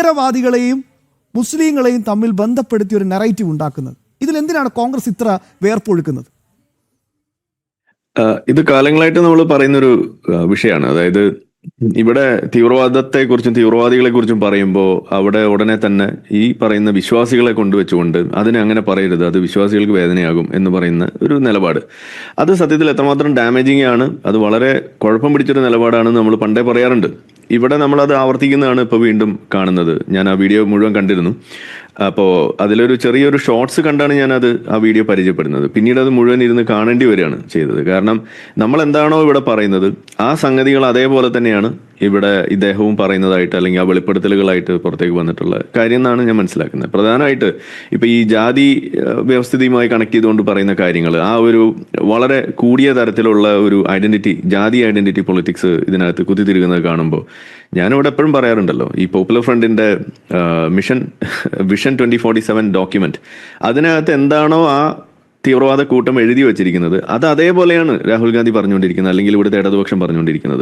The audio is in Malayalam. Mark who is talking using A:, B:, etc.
A: ഭീകരവാദികളെയും മുസ്ലിങ്ങളെയും തമ്മിൽ ബന്ധപ്പെടുത്തി ഒരു നെറേറ്റീവ് ഉണ്ടാക്കുന്നത്. ഇതിലെന്തിനാണ് കോൺഗ്രസ് ഇത്ര വേർപ്പൊഴുക്കുന്നത്?
B: ഇത് കാലങ്ങളായിട്ട് നമ്മൾ പറയുന്നൊരു വിഷയമാണ്. അതായത് ഇവിടെ തീവ്രവാദത്തെ കുറിച്ചും തീവ്രവാദികളെ കുറിച്ചും പറയുമ്പോൾ അവിടെ ഉടനെ തന്നെ ഈ പറയുന്ന വിശ്വാസികളെ കൊണ്ടുവച്ചുകൊണ്ട് അതിനെ അങ്ങനെ പറയരുത് അത് വിശ്വാസികൾക്ക് വേദനയാകും എന്ന് പറയുന്ന ഒരു നിലപാട്. അത് സത്യത്തിൽ എത്രമാത്രം ഡാമേജിങ് ആണ് അത് വളരെ കുഴപ്പം പിടിച്ചൊരു നിലപാടാണ് നമ്മൾ പണ്ടേ പറയാറുണ്ട്. ഇവിടെ നമ്മൾ അത് ആവർത്തിക്കുന്നതാണ് ഇപ്പോൾ വീണ്ടും കാണുന്നത്. ഞാൻ ആ വീഡിയോ മുഴുവൻ കണ്ടിരുന്നു. അപ്പോൾ അതിലൊരു ചെറിയൊരു ഷോർട്സ് കണ്ടാണ് ഞാൻ അത് ആ വീഡിയോ പരിചയപ്പെടുന്നത്. പിന്നീട് അത് മുഴുവൻ ഇരുന്ന് കാണേണ്ടി വരികയാണ് ചെയ്തത്. കാരണം നമ്മൾ എന്താണോ ഇവിടെ പറയുന്നത് ആ സംഗതികൾ അതേപോലെ തന്നെയാണ് ഇവിടെ ഇദ്ദേഹവും പറയുന്നതായിട്ട് അല്ലെങ്കിൽ ആ വെളിപ്പെടുത്തലുകളായിട്ട് പുറത്തേക്ക് വന്നിട്ടുള്ള കാര്യം എന്നാണ് ഞാൻ മനസ്സിലാക്കുന്നത്. പ്രധാനമായിട്ട് ഇപ്പൊ ഈ ജാതി വ്യവസ്ഥിതിയുമായി കണക്ട് ചെയ്തുകൊണ്ട് പറയുന്ന കാര്യങ്ങൾ ആ ഒരു വളരെ കൂടിയ തരത്തിലുള്ള ഒരു ഐഡന്റിറ്റി ജാതി ഐഡന്റിറ്റി പൊളിറ്റിക്സ് ഇതിനകത്ത് കുത്തിത്തിരിക്കുന്നത് കാണുമ്പോൾ ഞാനിവിടെ എപ്പോഴും പറയാറുണ്ടല്ലോ ഈ പോപ്പുലർ ഫ്രണ്ടിന്റെ mission vision twenty forty seven document അതിനകത്ത് എന്താണോ ആ തീവ്രവാദ കൂട്ടം എഴുതി വെച്ചിരിക്കുന്നത് അത് അതേപോലെയാണ് രാഹുൽ ഗാന്ധി പറഞ്ഞുകൊണ്ടിരിക്കുന്നത് അല്ലെങ്കിൽ ഇവിടുത്തെ ഇടതുപക്ഷം പറഞ്ഞുകൊണ്ടിരിക്കുന്നത്.